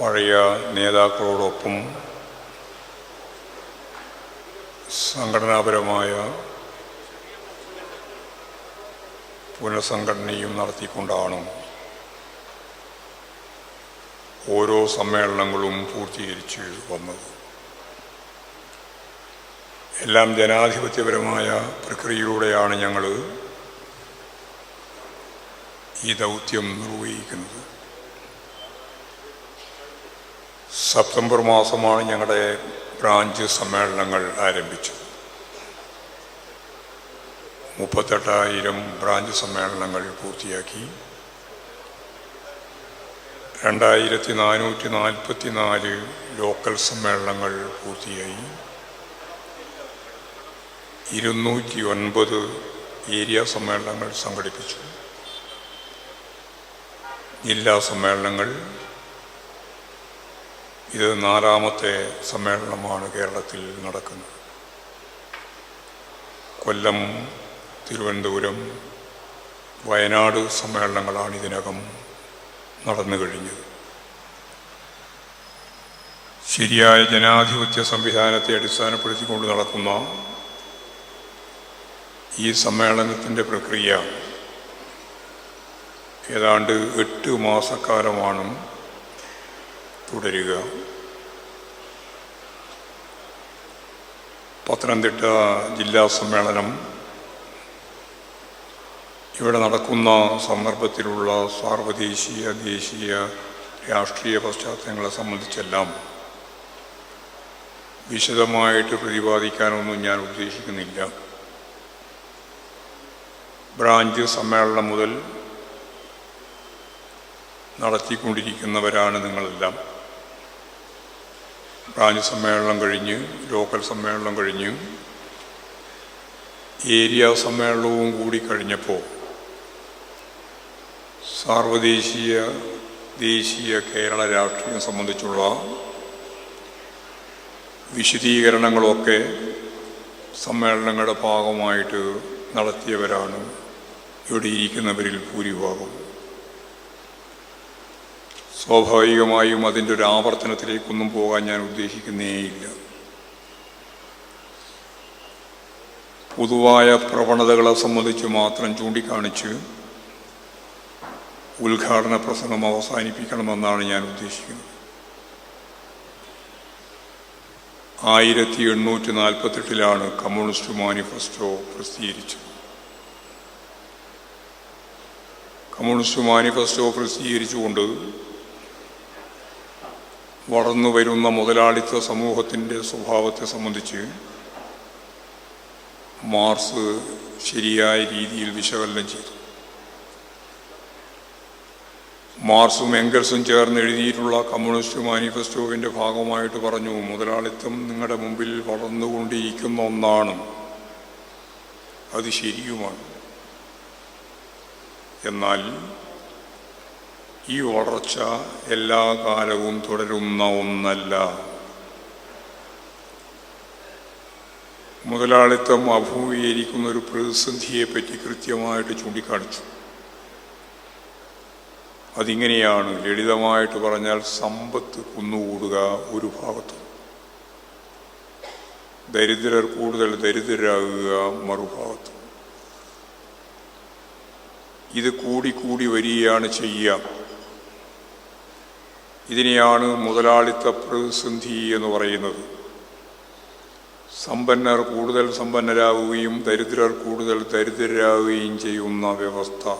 പഴയ നേതാക്കളോടൊപ്പം സംഘടനാപരമായ പുനഃസംഘടനയും നടത്തിക്കൊണ്ടാണ് ഓരോ സമ്മേളനങ്ങളും പൂർത്തീകരിച്ച് വന്നത്. എല്ലാം ജനാധിപത്യപരമായ പ്രക്രിയയിലൂടെയാണ് ഞങ്ങൾ ഈ ദൗത്യം നിർവഹിക്കുന്നത്. സെപ്റ്റംബർ മാസമാണ് ഞങ്ങളുടെ ബ്രാഞ്ച് സമ്മേളനങ്ങൾ ആരംഭിച്ചത്. മുപ്പത്തെട്ടായിരം ബ്രാഞ്ച് സമ്മേളനങ്ങൾ പൂർത്തിയാക്കി. രണ്ടായിരത്തി നാനൂറ്റി നാൽപ്പത്തി നാല് ലോക്കൽ സമ്മേളനങ്ങൾ പൂർത്തിയായി. ഇരുന്നൂറ്റി ഒൻപത് ഏരിയ സമ്മേളനങ്ങൾ സംഘടിപ്പിച്ചു. ജില്ലാ സമ്മേളനങ്ങൾ ഇത് നാലാമത്തെ സമ്മേളനമാണ് കേരളത്തിൽ നടക്കുന്നത്. കൊല്ലം തിരുവനന്തപുരം വയനാട് സമ്മേളനങ്ങളാണ് ഇതിനകം നടന്നു കഴിഞ്ഞത്. ശരിയായ ജനാധിപത്യ സംവിധാനത്തെ അടിസ്ഥാനപ്പെടുത്തിക്കൊണ്ട് നടക്കുന്ന ഈ സമ്മേളനത്തിന്റെ പ്രക്രിയ ഏതാണ്ട് എട്ട് മാസക്കാലമാണ് തുടരുക. പത്തനംതിട്ട ജില്ലാ സമ്മേളനം. ഇവിടെ നടക്കുന്ന സന്ദർഭത്തിലുള്ള സാർവദേശീയ ദേശീയ രാഷ്ട്രീയ പശ്ചാത്തലങ്ങളെ സംബന്ധിച്ചെല്ലാം വിശദമായിട്ട് പ്രതിപാദിക്കാനൊന്നും ഞാൻ ഉദ്ദേശിക്കുന്നില്ല. ബ്രാഞ്ച് സമ്മേളനം മുതൽ നടത്തിക്കൊണ്ടിരിക്കുന്നവരാണ് നിങ്ങളെല്ലാം. ബ്രാഞ്ച് സമ്മേളനം കഴിഞ്ഞ് ലോക്കൽ സമ്മേളനം കഴിഞ്ഞ്. ഏരിയ സമ്മേളനവും കൂടി കഴിഞ്ഞപ്പോൾ സാർവദേശീയ ദേശീയ കേരള രാഷ്ട്രീയം സംബന്ധിച്ചുള്ള വിശദീകരണങ്ങളൊക്കെ സമ്മേളനങ്ങളുടെ ഭാഗമായിട്ട് നടത്തിയവരാണ് ഇവിടെ ഇരിക്കുന്നവരിൽ ഭൂരിഭാഗം സ്വാഭാവികമായും അതിന്റെ ഒരു ആവർത്തനത്തിലേക്കൊന്നും പോകാൻ ഞാൻ ഉദ്ദേശിക്കുന്നേയില്ല. പൊതുവായ പ്രവണതകളെ സംബന്ധിച്ച് മാത്രം ചൂണ്ടിക്കാണിച്ച് ഉദ്ഘാടന പ്രസംഗം അവസാനിപ്പിക്കണമെന്നാണ് ഞാൻ ഉദ്ദേശിക്കുന്നത്. ആയിരത്തി എണ്ണൂറ്റി നാൽപ്പത്തെട്ടിലാണ് കമ്മ്യൂണിസ്റ്റ് മാനിഫെസ്റ്റോ പ്രസിദ്ധീകരിച്ചത്. കമ്മ്യൂണിസ്റ്റ് മാനിഫെസ്റ്റോ പ്രസിദ്ധീകരിച്ചുകൊണ്ട് വളർന്നു വരുന്ന മുതലാളിത്ത സമൂഹത്തിന്റെ സ്വഭാവത്തെ സംബന്ധിച്ച് മാർസ് ശരിയായ രീതിയിൽ വിശകലനം ചെയ്തു. മാർസും എംഗൽസും ചേർന്ന് എഴുതിയിട്ടുള്ള കമ്മ്യൂണിസ്റ്റ് മാനിഫെസ്റ്റോവിന്റെ ഭാഗമായിട്ട് പറഞ്ഞു മുതലാളിത്തം നിങ്ങളുടെ മുമ്പിൽ വളർന്നുകൊണ്ടിരിക്കുന്ന ഒന്നാണ്. അത് ശരിയുമാണ്. എന്നാൽ ഈ വളർച്ച എല്ലാ കാലവും തുടരുന്ന ഒന്നല്ല മുതലാളിത്തം അഭിമുഖീകരിക്കുന്ന ഒരു പ്രതിസന്ധിയെപ്പറ്റി കൃത്യമായിട്ട് ചൂണ്ടിക്കാണിച്ചു. അതിങ്ങനെയാണ് ലളിതമായിട്ട് പറഞ്ഞാൽ സമ്പത്ത് കുന്നുകൂടുക ഒരു ഭാഗത്ത്. ദരിദ്രർ കൂടുതൽ ദരിദ്രരാകുക മറുഭാഗത്ത്. ഇത് കൂടിക്കൂടി കൂടി വരികയാണ് ചെയ്യുക. ഇതിനെയാണ് മുതലാളിത്ത പ്രതിസന്ധി എന്ന് പറയുന്നത്. സമ്പന്നർ കൂടുതൽ സമ്പന്നരാകുകയും ദരിദ്രർ കൂടുതൽ ദരിദ്രരാകുകയും ചെയ്യുന്ന വ്യവസ്ഥ.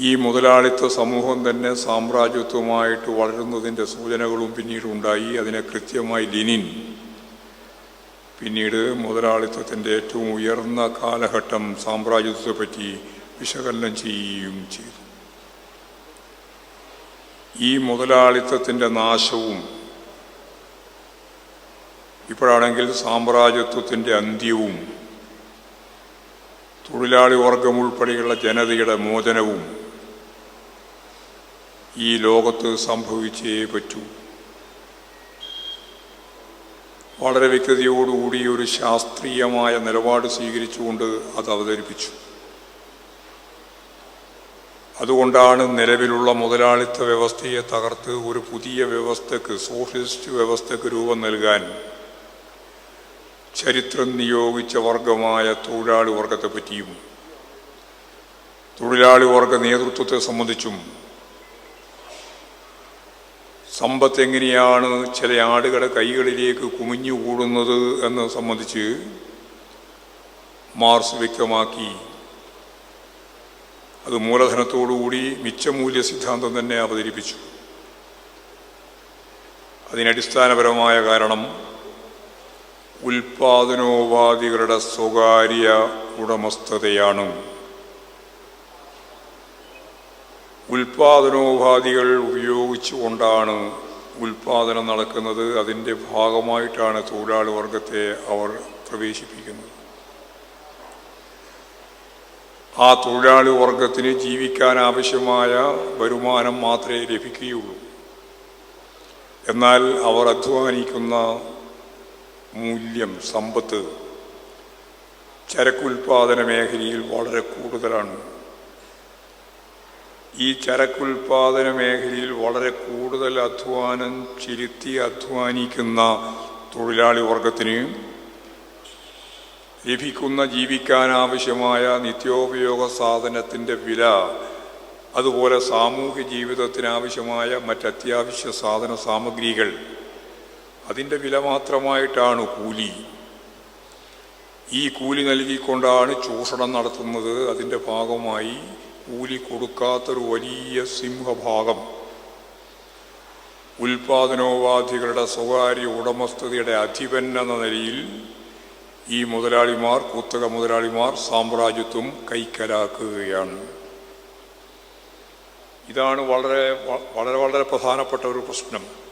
ഈ മുതലാളിത്ത സമൂഹം തന്നെ സാമ്രാജ്യത്വമായിട്ട് വളരുന്നതിന്റെ സൂചനകളും പിന്നീട് ഉണ്ടായി അതിനെ കൃത്യമായി ലിനിൻ പിന്നീട് മുതലാളിത്തത്തിന്റെ ഏറ്റവും ഉയർന്ന കാലഘട്ടം സാമ്രാജ്യത്വത്തെപ്പറ്റി വിശകലനം ചെയ്യുകയും ചെയ്തു. ഈ മുതലാളിത്തത്തിന്റെ നാശവും ഇപ്പോഴാണെങ്കിൽ സാമ്രാജ്യത്വത്തിന്റെ അന്ത്യവും തൊഴിലാളി വർഗം ഉൾപ്പെടെയുള്ള ജനതയുടെ മോചനവും ഈ ലോകത്ത് സംഭവിച്ചേ പറ്റൂ. വളരെ വ്യക്തതയോടുകൂടി ഒരു ശാസ്ത്രീയമായ നിലപാട് സ്വീകരിച്ചുകൊണ്ട് അത് അവതരിപ്പിച്ചു. അതുകൊണ്ടാണ് നിലവിലുള്ള മുതലാളിത്ത വ്യവസ്ഥയെ തകർത്ത് ഒരു പുതിയ വ്യവസ്ഥക്ക് സോഷ്യലിസ്റ്റ് വ്യവസ്ഥക്ക് രൂപം നൽകാൻ ചരിത്രം നിയോഗിച്ച വർഗമായ തൊഴിലാളി വർഗത്തെ പറ്റിയും തൊഴിലാളി വർഗ നേതൃത്വത്തെ സംബന്ധിച്ചും സമ്പത്ത് എങ്ങനെയാണ് ചില ആടുകളുടെ കൈകളിലേക്ക് കുമിഞ്ഞുകൂടുന്നത് എന്ന് സംബന്ധിച്ച് മാർസ് വ്യക്തമാക്കി അത് മൂലധനത്തോടുകൂടി മിച്ചമൂല്യ സിദ്ധാന്തം തന്നെ അവതരിപ്പിച്ചു. അതിനടിസ്ഥാനപരമായ കാരണം ഉൽപാദനോപാധികളുടെ സ്വകാര്യ ഉടമസ്ഥതയാണ്. ഉൽപാദനോപാധികൾ ഉപയോഗിച്ചുകൊണ്ടാണ് ഉൽപാദനം നടക്കുന്നത്. അതിന്റെ ഭാഗമായിട്ടാണ് തൊഴിലാളി വർഗത്തെ അവർ പ്രവേശിപ്പിക്കുന്നത്. ആ തൊഴിലാളി വർഗത്തിന് ജീവിക്കാൻ ആവശ്യമായ വരുമാനം മാത്രമേ ലഭിക്കുകയുള്ളൂ. എന്നാൽ അവർ അധ്വാനിക്കുന്ന മൂല്യം സമ്പത്ത് ചരക്കുൽപാദന മേഖലയിൽ വളരെ കൂടുതലാണ്. ഈ ചരക്കുൽപാദന മേഖലയിൽ വളരെ കൂടുതൽ അധ്വാനം ചിരുത്തി അധ്വാനിക്കുന്ന തൊഴിലാളി വർഗത്തിന് ലഭിക്കുന്ന ജീവിക്കാൻ ആവശ്യമായ നിത്യോപയോഗ സാധനത്തിന്റെ വില അതുപോലെ സാമൂഹ്യ ജീവിതത്തിനാവശ്യമായ മറ്റത്യാവശ്യ സാധന സാമഗ്രികൾ. അതിന്റെ വില മാത്രമായിട്ടാണ് കൂലി. ഈ കൂലി നൽകിക്കൊണ്ടാണ് ചൂഷണം നടത്തുന്നത്. അതിന്റെ ഭാഗമായി കൂലി കൊടുക്കാത്തൊരു വലിയ സിംഹഭാഗം. ഉൽപാദനോപാധികളുടെ സ്വകാര്യ ഉടമസ്ഥതയുടെ അധിപൻ എന്ന നിലയിൽ ഈ മുതലാളിമാർ കുത്തക മുതലാളിമാർ സാമ്രാജ്യത്വം കൈക്കലാക്കുകയാണ്. ഇതാണ് വളരെ വളരെ വളരെ പ്രധാനപ്പെട്ട ഒരു പ്രശ്നം.